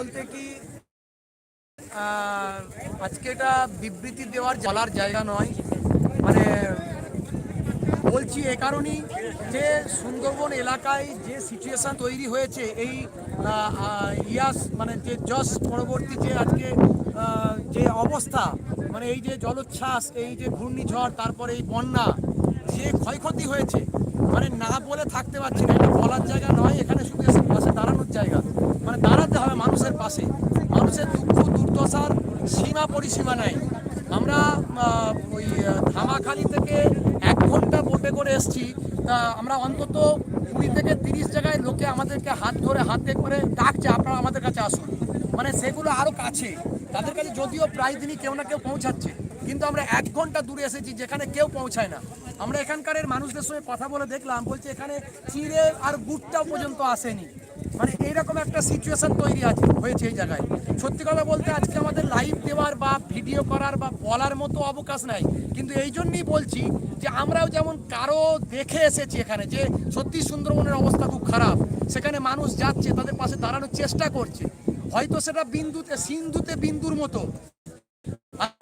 বলতে কি আজকে এটা বিবৃতি দেওয়ার বলার জায়গা নয়। মানে বলছি এ কারণেই যে সুন্দরবন এলাকায় যে সিচুয়েশন তৈরি হয়েছে, এই ইয়াস মানে যে জস পরবর্তী যে আজকে যে অবস্থা মানে এই যে জলোচ্ছ্বাস, এই যে ঘূর্ণিঝড়, তারপরে এই বন্যা, যে ক্ষয়ক্ষতি হয়েছে মানে না বলে থাকতে পারছি না, এটা বলার জায়গা নয়, এখানে শুধু পাশে দাঁড়ানোর জায়গা। মানে দাঁড়াতে হবে মানুষের পাশে। মানুষের দুঃখ, দুর্দশার সীমা পরিসীমা নাই। আমরা ওই ধামাখালি থেকে এক ঘণ্টা বোটে করে এসছি। আমরা অন্তত কুড়ি থেকে তিরিশ জায়গায় লোকে আমাদেরকে হাত ধরে, হাতে করে ডাকছে, আপনারা আমাদের কাছে আসুন। মানে সেগুলো আরও কাছে। তাদের কাছে যদিও প্রায় দিনই কেউ না কেউ পৌঁছাচ্ছে। কিন্তু আমরা এক ঘণ্টা দূরে এসেছি, যেখানে কেউ পৌঁছায় না। আমরা এখানকার মানুষদের সঙ্গে কথা বলে দেখলাম, বলছে এখানে চিড়ে আর গুড়টাও পর্যন্ত আসেনি। মানে এইরকম একটা সিচুয়েশন তৈরি আছে হয়েছে এই জায়গায়। সত্যি কথা বলতে আজকে আমাদের লাইভ দেওয়ার বা ভিডিও করার বা বলার মতো অবকাশ নাই। কিন্তু এই জন্যই বলছি যে আমরাও যেমন কারও দেখে এসেছি এখানে যে সত্যি সুন্দরবনের অবস্থা খুব খারাপ, সেখানে মানুষ যাচ্ছে, তাদের পাশে দাঁড়ানোর চেষ্টা করছে। হয়তো সেটা বিন্দুতে, সিন্ধুতে বিন্দুর মতো।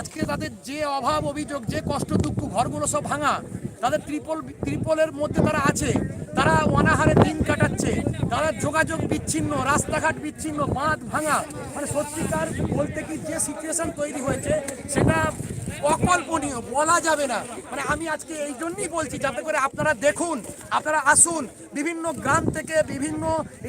আজকে তাদের যে অভাব, অভিযোগ, যে কষ্ট, দুঃখ, ঘরগুলো সব ভাঙা, তাদের ত্রিপল ত্রিপলের মধ্যে তারা আছে। তারা অনাহারে দিন কাটাচ্ছে। তারা যোগাযোগ বিচ্ছিন্ন, রাস্তাঘাট বিচ্ছিন্ন বাঁধ ভাঙা। মানে সত্যিকার বলতে কি যে সিচুয়েশন তৈরি হয়েছে, সেটা অকল্পনীয়, বলা যাবে না। মানে আমি আজকে এই জন্যই বলছি, যাতে করে আপনারা দেখুন, আপনারা আসুন, বিভিন্ন গ্রাম থেকে, বিভিন্ন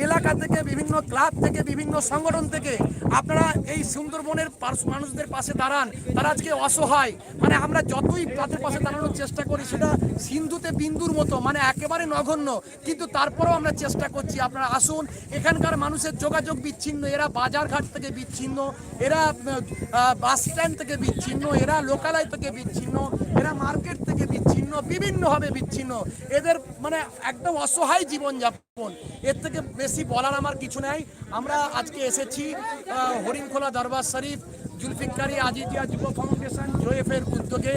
এলাকা থেকে, বিভিন্ন ক্লাব থেকে, বিভিন্ন সংগঠন থেকে আপনারা এই সুন্দরবনের মানুষদের পাশে দাঁড়ান। তারা আজকে অসহায়। মানে আমরা যতই তাদের পাশে দাঁড়ানোর চেষ্টা করি, সেটা সিন্ধুতে বিন্দুর মতো মানে একেবারে নগণ্য। কিন্তু তারপরেও আমরা চেষ্টা করছি, আপনারা আসুন। এখানকার মানুষের যোগাযোগ বিচ্ছিন্ন, এরা বাজারঘাট থেকে বিচ্ছিন্ন, এরা বাস স্ট্যান্ড থেকে বিচ্ছিন্ন, এরা লোকালয় থেকে বিচ্ছিন্ন, এরা মার্কেট থেকে বিচ্ছিন্ন, বিভিন্নভাবে বিচ্ছিন্ন। এদের মানে একদম অসহায় জীবনযাপন। এর থেকে বেশি বলার আমার কিছু নাই। আমরা আজকে এসেছি হরিণখোলা দরবার শরীফ, জুলফিকারি আজিজিয়া যুব ফাউন্ডেশন জোএফের উদ্যোগে।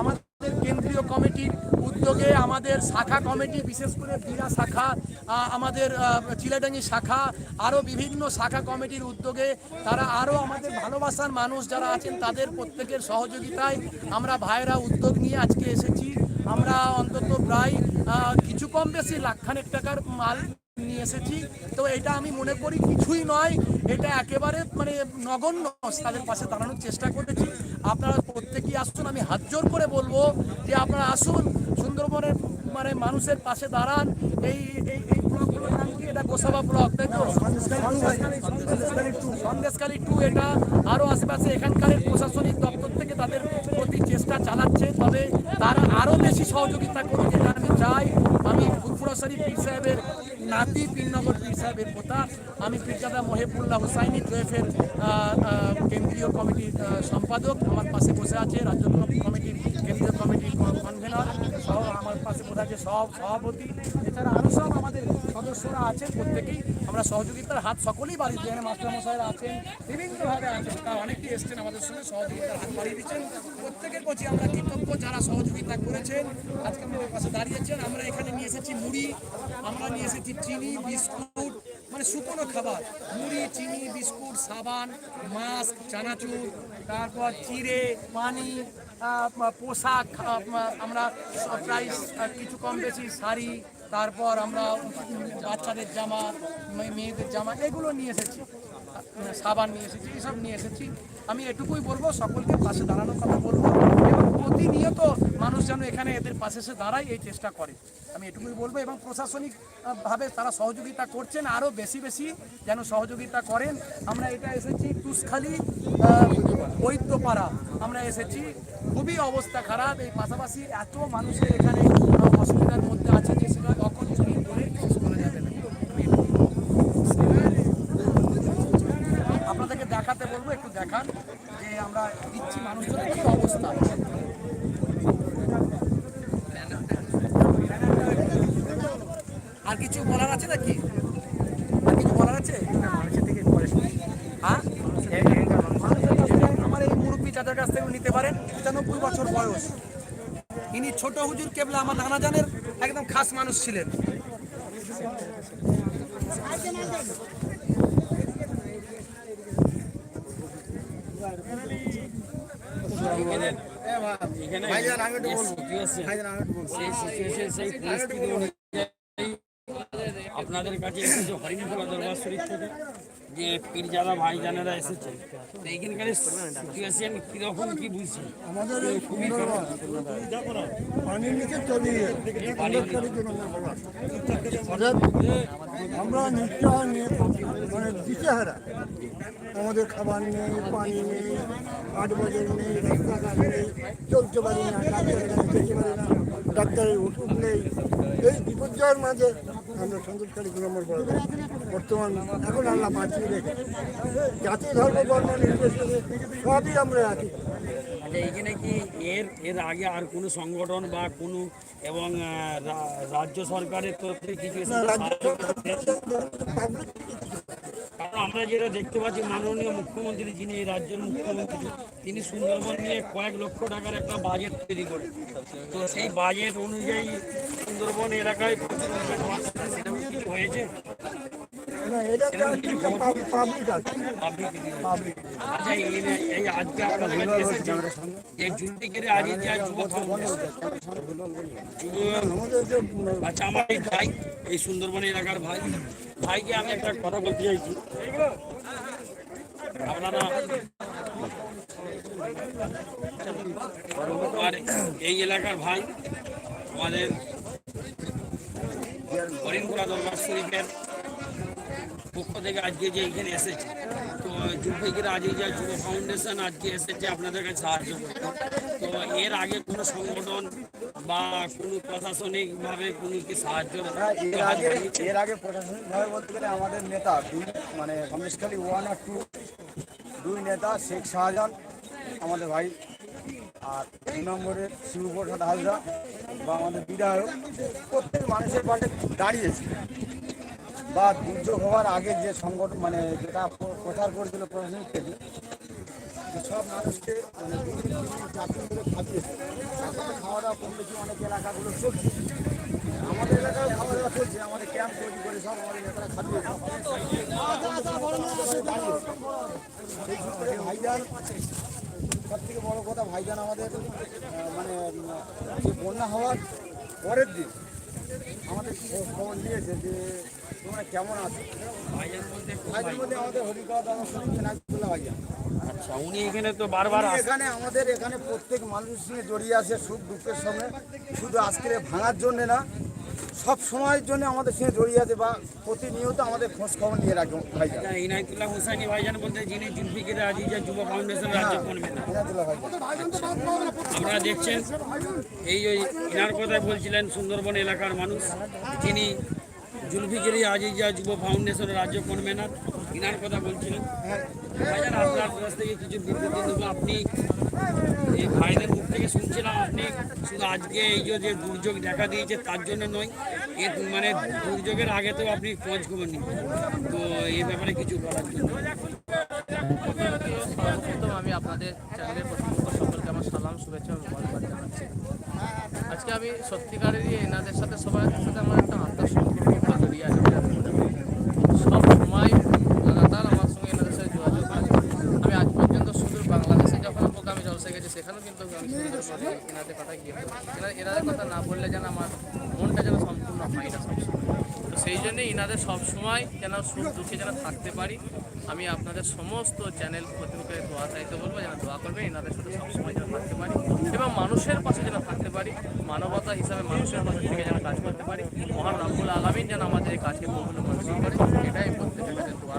আমাদের কেন্দ্রীয় কমিটির উদ্যোগে আমাদের শাখা কমিটি, বিশেষ করে বীরা শাখা আমাদের চিলাডাঙ্গি শাখা আরও বিভিন্ন শাখা কমিটির উদ্যোগে তারা আরও আমাদের ভালোবাসার মানুষ যারা আছেন তাদের প্রত্যেকের সহযোগিতায় আমরা ভাইরা উদ্যোগ নিয়ে আজকে এসেছি। আমরা অন্তত প্রায় কিছু কম বেশি লাখখানেক টাকার মাল নিয়ে এসেছি। তো এটা আমি মনে করি কিছুই নয়, এটা একেবারে মানে নগণ্য তাদের পাশে দাঁড়ানোর চেষ্টা করেছি। আপনারা প্রত্যেকেই আসুন, আমি হাত জোর করে বলব যে আপনারা আসুন, সুন্দরবনের মানে মানুষের পাশে দাঁড়ান। এই এই এই ব্লকগুলোর নাম কি? এটা গোসাবা ব্লক, তাই তো? সন্দেশকালী টু, এটা আরও আশেপাশে এখানকার প্রশাসনিক দপ্তর থেকে তাদের প্রতি চেষ্টা চালাচ্ছে, তবে তারা আরও বেশি সহযোগিতা করুক, এটা আমি চাই। আমি ফুরফুরাসারি পীর সাহেবের নাতি নম্বর পীর সাহেবের পোতা। আমি পীরজাদা মহেবুল্লাহ হুসাইনি জয়েফের কেন্দ্রীয় কমিটির সম্পাদক। আমার পাশে বসে আছে রাজ্য কমিটির, কেন্দ্রীয় কমিটির কনভেনর সহ আমার পাশে বসে সভাপতি, এছাড়া আরও সব আমাদের সদস্যরা আছেন, প্রত্যেকেই আমরা সহযোগিতার হাত সকলেই বাড়ি দিয়ে মাস্টারমশাইরা আছেন, বিভিন্নভাবে আছেন। তা অনেকেই এসছেন আমাদের সঙ্গে, সহযোগিতার হাত বাড়িয়ে দিচ্ছেন। প্রত্যেকের প্রতি আমরা কৃতজ্ঞ যারা সহযোগিতা করেছেন। আজকে আমাদের পাশে দাঁড়িয়েছেন আমরা এখানে নিয়ে এসেছি মুড়ি, আমরা নিয়ে এসেছি চিনি, বিস্কুট মানে শুকনো খাবার। মুড়ি, চিনি, বিস্কুট, সাবান, মাস্ক, চানাচুর, তারপর চিড়ে, পানি পোশাক আমরা প্রাইস কিছু কম বেশি শাড়ি, তারপর আমরা বাচ্চাদের জামা মেয়েদের জামা, এগুলো নিয়ে এসেছি। সাবান নিয়ে এসেছি, এসব নিয়ে এসেছি। আমি এটুকুই বলব, সকলকে পাশে দাঁড়ানোর কথা বলব। প্রতিনিয়ত মানুষ যেন এখানে এদের পাশে এসে দাঁড়ায়, এই চেষ্টা করে। আমি এটুকুই বলব এবং প্রশাসনিকভাবে তারা সহযোগিতা করছেন, আরও বেশি বেশি যেন সহযোগিতা করেন। আমরা এটা এসেছি তুষখালি বৈদ্যপাড়া আমরা এসেছি, খুবই অবস্থা খারাপ। এই পাশাপাশি এত মানুষের এখানে অসুবিধার মধ্যে আছে যে সেটা কখন চুরি করে শেষ করা যাবে না আমি এটুকুই আপনাদেরকে দেখাতে বলব একটু দেখান যে আমরা দিচ্ছি মানুষজনের কি অবস্থা আর কিছু বলার আছে নাকি আর কিছু বলার আছে হ্যাঁ আমার এই মুরব্বী চাচার কাছ থেকে নিতে পারেন পঁচানব্বই বছর বয়স ইনি ছোট হুজুর কেবলা আমার নানা জানের একদম খাস মানুষ ছিলেন। আপনাদের কাছে হরিণখোলা দরবার শরীফ থেকে যে পীরজাদা ভাইজানেরা এসেছে তো এইখানকার সিচুয়েশন কীরকম কি বুঝছেন? আমাদের পানির নিচে অর্থাৎ আমরা নিশ্চয় নিয়ে মানে দিশেহারা। আমাদের খাবার নেই পানি নেই হাট বাজার নেই রাস্তাঘাট নেই চলতে পারি না ডাক্তারের কাছে যেতে পারি না ডাক্তারের ওষুধ নেই। এই বিপর্যয়ের মাঝে আমরা সন্তোষকারী বর্তমান এখন আল্লাহ বাঁচিয়ে রেখে জাতি ধর্ম বর্ণ নির্বিশেষে সবই আমরা আছি আচ্ছা এইখানে কি এর এর আগে আর কোনো সংগঠন বা কোনো এবং রাজ্য সরকারের তরফ থেকে কিছু আমরা যেটা দেখতে পাচ্ছি, মাননীয় মুখ্যমন্ত্রী যিনি এই রাজ্যের মুখ্যমন্ত্রী, তিনি সুন্দরবন নিয়ে কয়েক লক্ষ টাকার একটা বাজেট তৈরি করে তো সেই বাজেট অনুযায়ী সুন্দরবন এলাকায় হয়েছে। আচ্ছা আমার এই ভাই এই সুন্দরবন এলাকার ভাই ভাইকে আমি একটা কথা বলতে চাইছি আপনারা এই এলাকার ভাই আমাদের হরিণপুরা দরবার শরীফের পক্ষ থেকে আজকে যে এখানে এসেছে। তো জুলফিকির আজিজা যুব ফাউন্ডেশন আজকে এসেছে আপনাদের কাছে সাহায্য করতে। তো এর আগে কোনো সংগঠন বা কোনো প্রশাসনিকভাবে কোনো কি সাহায্য হ্যাঁ, এর আগে এর আগে প্রশাসনিকভাবে বলতে গেলে আমাদের নেতা দুই মানে সন্দেশখালী ওয়ান আর টু দুই নেতা শেখ শাহজাহান আমাদের ভাই আর দুই নম্বরে শিবপ্রসাদ হাজরা বা আমাদের বিধায়ক প্রত্যেক মানুষের পাশে দাঁড়িয়েছে। বা দুর্যোগ হওয়ার আগে যে সংগঠন মানে যেটা প্রচার করেছিল প্রশাসনিক থেকে সব মানুষকে মানে দিন ধরে খাইয়েছে খাওয়া দাওয়া কম বেশি অনেক এলাকাগুলো চলছে। আমাদের এলাকায় খাওয়া দাওয়া চলছে, আমাদের ক্যাম্প তৈরি করে সব আমাদের নেতারা সূত্রে ভাইজান, সব থেকে বড় কথা ভাইজান আমাদের মানে বন্যা হওয়ার পরের দিন আমাদের খবর নিয়েছে যে তোমরা কেমন আছো? ভাইজান বলতে আমাদের হরিকা দাদা শুনছে নাজবুল্লাহ ভাইজান আচ্ছা উনি এখানে তো বারবার এখানে আমাদের এখানে প্রত্যেক মানুষ নিয়ে জড়িয়ে আছে সুখ দুঃখের সঙ্গে। শুধু আজকের ভাঙার জন্য না সব সময়ের জন্য আমাদের সঙ্গে জড়িয়ে আছে বা প্রতিনিয়ত আমাদের খোঁজ খবর নিয়ে রাখে ভাইজান। আচ্ছা, ইনায়তুল্লাহ হোসাইনি ভাইজান বলতে যিনি জুলফিকির আজিজা যুব ফাউন্ডেশন রাজ্য ভাইজান। আপনারা দেখছেন এই ওই ইনার কথায় বলছিলেন সুন্দরবন এলাকার মানুষ যিনি জুলফিগিরি আজিজা যুব ফাউন্ডেশনের রাজ্য কনভেনার ইনার কথা বলছিলেন। আপনার কাছ থেকে কিছু বিবৃতি দেবো। আপনি এই ভাইদের মুখ থেকে শুনছিলাম আপনি। শুধু আজকে এই যে দুর্যোগ দেখা দিয়েছে, তার জন্য নয় এর মানে দুর্যোগের আগে তো আপনি খোঁজ খবর নিতেন তো এই ব্যাপারে কিছু বলার জন্য। সর্বপ্রথম আমি আপনাদের চ্যানেলের প্রতিপক্ষ সকলকে আমার সালাম, শুভেচ্ছা আজকে আমি সত্যিকারেরই এনাদের সাথে সবার সাথে আমার একটা আত্মার সম্পর্ক জড়িয়ে আছে বলে আমি মনে করি সব সময় লাগাতার আমার সঙ্গে এনাদের সাথে যোগাযোগ আছে আমি আজ পর্যন্ত শুধু বাংলাদেশে যখন হোক আমি জলসে গেছি সেখানেও কিন্তু আমি সুন্দরবনে এনাদের কথা গিয়ে বলি। এনার এনাদের কথা না বললে যেন আমার মনটা যেন সম্পূর্ণ হয় না সবসময় তো সেই জন্যে ইনাদের সবসময় যেন সুখ দুঃখে যেন থাকতে পারি, আমি আপনাদের সমস্ত চ্যানেল কর্তৃপক্ষের দোয়া চাইতে বলব, যেন দোয়া করবে এনাদের সাথে সবসময় যেন থাকতে পারি এবং মানুষের পাশে যেন থাকতে পারি, মানবতা হিসাবে মানুষের পাশে থেকে যেন কাজ করতে পারি, মহান রাব্বুল আলমিন যেন আমাদের এই কাজকে কখনো মঞ্জুর করে এটাই প্রত্যেকের কাছে দোয়া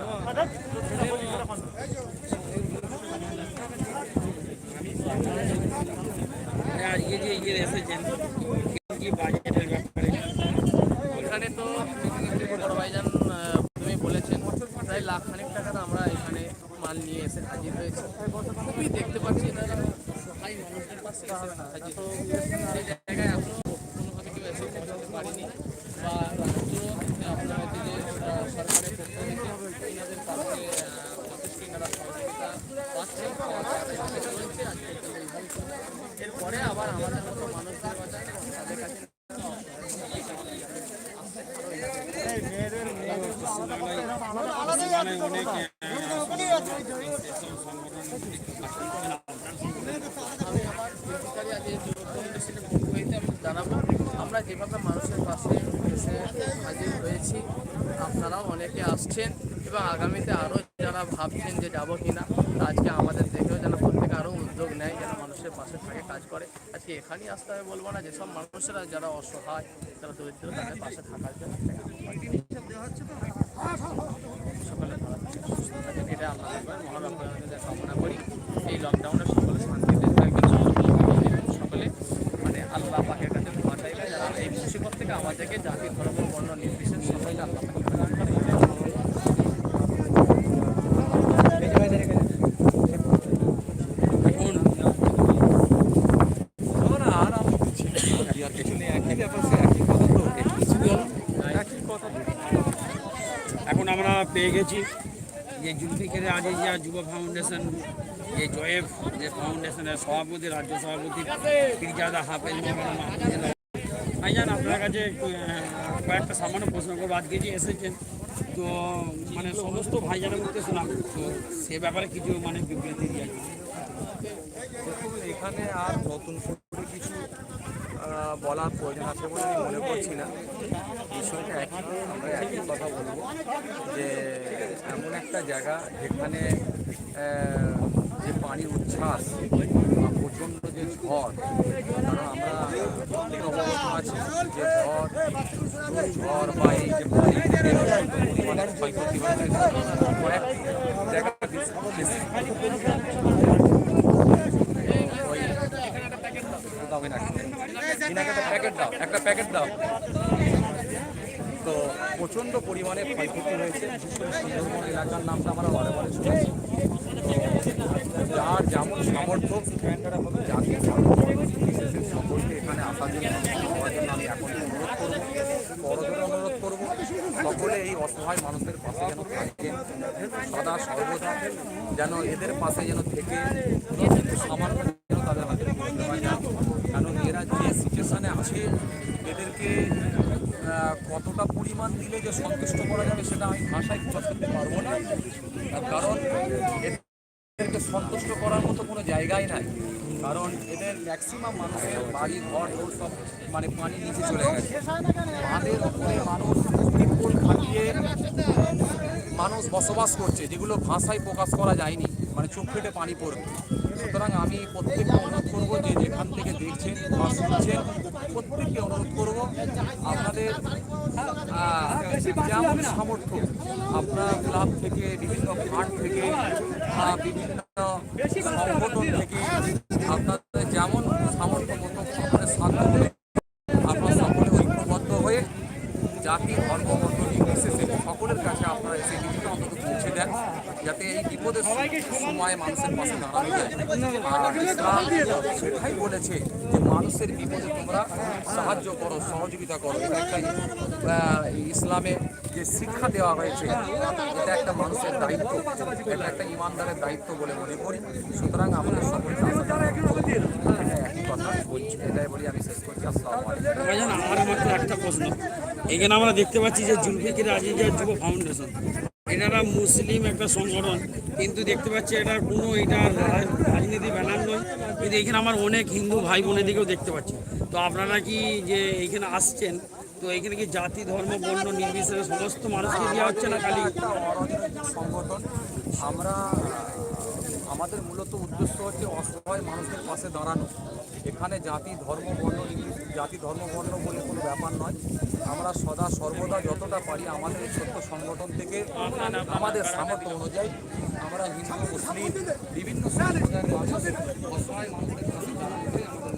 আজকে যে ইয়ে এসেছেন, কি বাজেটের ব্যাপারে এখানে তো বড় ভাইজান আহ, প্রথমেই বলেছেন প্রায় লাখ খানিক টাকার আমরা এখানে মাল নিয়ে এসে হাজির হয়েছি খুবই দেখতে পাচ্ছি এনারা সহায় মানুষের পাশে এসে হাজির সেই জায়গায় এখনও বা আপনার যে আবার অনেক একটু ভাষণ করবেন আপনার সংগঠন। আমি আমার ক্রান্তিকারী আজ এই যুব ফাউন্ডেশনের পক্ষ হইতে আমি জানাব আমরা যেভাবে মানুষের পাশে এসে হাজির হয়েছি আপনারাও অনেকে আসছেন এবং আগামীতে আরও যারা ভাবছেন যে যাব কিনা তা আজকে আমাদের দেখেও যেন প্রত্যেকে আরও উদ্যোগ নেয় যেন মানুষের পাশে থাকে কাজ করে আজকে এখানেই আসতে হবে বলব না যেসব মানুষেরা যারা অসহায়, যারা দরিদ্র, তাদের পাশে থাকার জন্য সকলে এটা আল্লাহ মহারব কামনা করি। এই লকডাউনে সকলে শান্তিতে থাকবেন সকলে মানে আল্লাহ পাকের কাছে ধোয়া চাইবে, যারা এই মুসিবত থেকে আমাদেরকে জাতি ধর্ম, বর্ণ, নির্বিশেষ সকলে আল্লাহ পাকের কাছে দোয়া চাইবে। এখন এখন আমরা পেয়ে গেছি যে জুলফিকারের আজিজিয়া যুব ফাউন্ডেশন যে জয়েফ যে ফাউন্ডেশনের সভাপতি রাজ্য সভাপতি পিরজাদা হাফেজ মৌলানা মাহমুদুল ভাইজান আপনার কাছে আহ, কয়েকটা সামান্য প্রশ্ন করব আজকে যে এসেছেন তো মানে সমস্ত ভাইজানের মধ্যে শোনাম তো সে ব্যাপারে কিছু মানে বিবৃতি দিয়ে দেখুন এখানে আর নতুন বলার প্রয়োজন আছে বলে আমি মনে করছি না। বিষয়টা একই, আমরা একই কথা বলব যে এমন একটা জায়গা যেখানে যে পানির উচ্ছ্বাস বা প্রচণ্ড যে ঝড়, কারণ আমরা অবগত আছি যে ঝড় ঝড় বা এই যে পরিমাণে ক্ষয়ক্ষতি হয়েছে। কয়েক জায়গা বেশি ওই দাও এনাকে এনাকে একটা প্যাকেট দাও, একটা প্যাকেট দাও। তো প্রচণ্ড পরিমাণে ক্ষয়ক্ষতি হয়েছে, বিশেষ সুন্দরবন এলাকার নামটা আমরা বারে বারে শুনেছি। যার যেমন সামর্থ্য, জাতি ধর্ম বিশেষের এখানে আসার জন্য আমি এখন অনুরোধ করব বড়দের অনুরোধ করব, সকলে এই অসহায় মানুষদের পাশে যেন থাকেন, সদা সর্বদা যেন এদের পাশে যেন থেকে, সামান্য কতটা পরিমাণ দিলে যে সন্তুষ্ট করা যাবে সেটা আমি ভাষায় প্রকাশ করতে পারব না। কারণ এদেরকে সন্তুষ্ট করার মতো কোনো জায়গাই নাই। কারণ এদের ম্যাক্সিমাম মানুষের বাড়ি, ঘর দৌড় সব মানে পানি নিচে চলে গেছে। বাঁধের উপরে মানুষ খাটিয়ে মানুষ বসবাস করছে, যেগুলো ভাষায় প্রকাশ করা যায়নি। মানে চোখ ফেটে পানি পড়বে। সুতরাং আমি প্রত্যেককে অনুরোধ করব যে যেখান থেকে দেখছেন বা শুনছেন প্রত্যেককে অনুরোধ করব আপনাদের আহ, যেমন সামর্থ্য আপনার ক্লাব থেকে বিভিন্ন ফান্ড থেকে বিভিন্ন সংগঠন থেকে আপনাদের যেমন সামর্থ্য মতো আপনাদের সাধ্য করে আপনারা সকলে ঐক্যবদ্ধ হয়ে জাতি ধর্ম বর্ণ নির্বিশেষে সকলের কাছে আপনারা এসে কিছুটা অন্তত পৌঁছে দেন যাতে এই বিপদের সময় মানুষের পাশে দাঁড়ানো যায় আর ইসলাম সেটাই বলেছে যে মানুষের বিপদে তোমরা সাহায্য করো, সহযোগিতা করো। একটা ইসলামে যে শিক্ষা দেওয়া হয়েছে, এটা একটা মানুষের দায়িত্ব, এটা একটা ইমানদারের দায়িত্ব বলে মনে করি। সুতরাং আমাদের সকলকে কথা বলছি এটাই আমি শেষ করছি। আমার মাত্র একটা প্রশ্ন। এখানে আমরা দেখতে পাচ্ছি যে জুলফিকির আজিজা যুব ফাউন্ডেশন। এনারা মুসলিম একটা সংগঠন, কিন্তু দেখতে পাচ্ছি এটার কোনো এটা রাজনীতি ব্যানার নয়। কিন্তু এখানে আমার অনেক হিন্দু ভাই বোনেদিকেও দেখতে পাচ্ছি। তো আপনারা কি যে এখানে আসছেন, তো এখানে কি জাতি, ধর্ম, বর্ণ নির্বিশেষে সমস্ত মানুষকে দেওয়া হচ্ছে না খালি? সংগঠন। আমরা, আমাদের মূলত উদ্দেশ্য হচ্ছে অসহায় মানুষের পাশে দাঁড়ানো। এখানে জাতি ধর্ম বর্ণ জাতি ধর্ম বর্ণ বলে কোনো ব্যাপার নয়। আমরা সদা সর্বদা যতটা পারি আমাদের ছোট্ট সংগঠন থেকে আমাদের সামর্থ্য অনুযায়ী আমরা হিন্দু মুসলিম বিভিন্ন সম্প্রদায়ের মানুষ অসহায় মানুষের পাশে দাঁড়ানোটাই আমাদের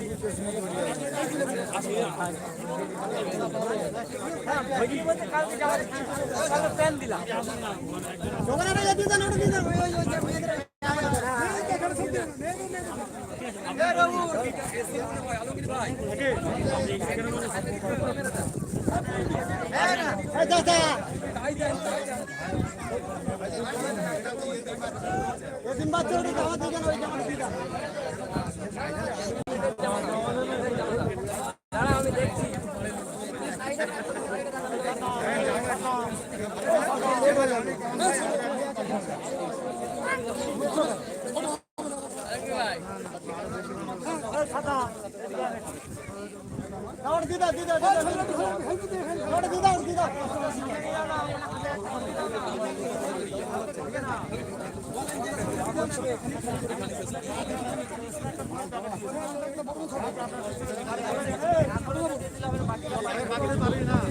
দাদা ওদিন বাচ্চা দিদা দিদা দিদা দিদা বাকি না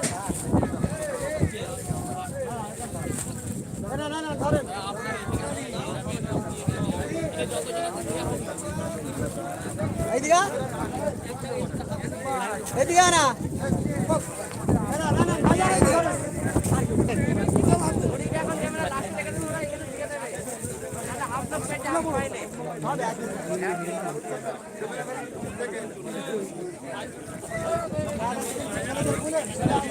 এদিকে না আসিস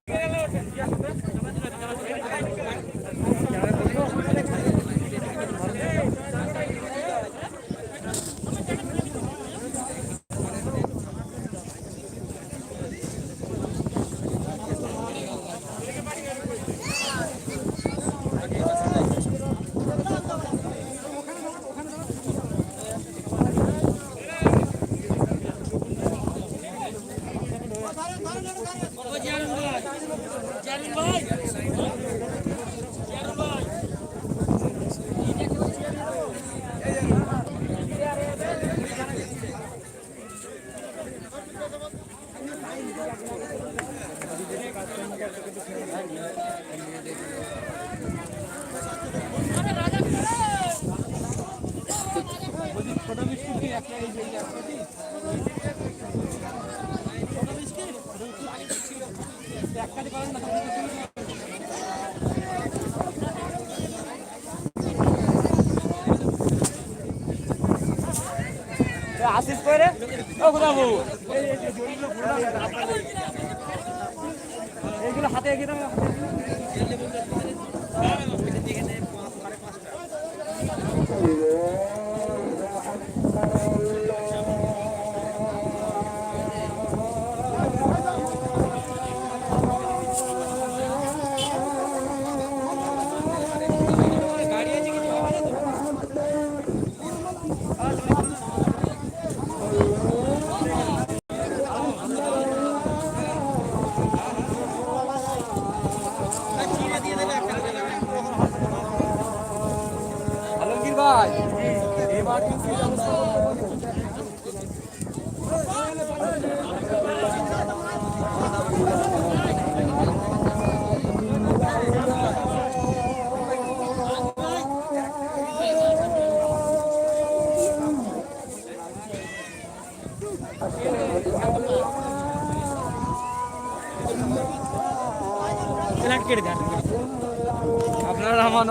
হাতে এগিয়ে দাও। ভাই। এবার কিন্তু আপনারা আমার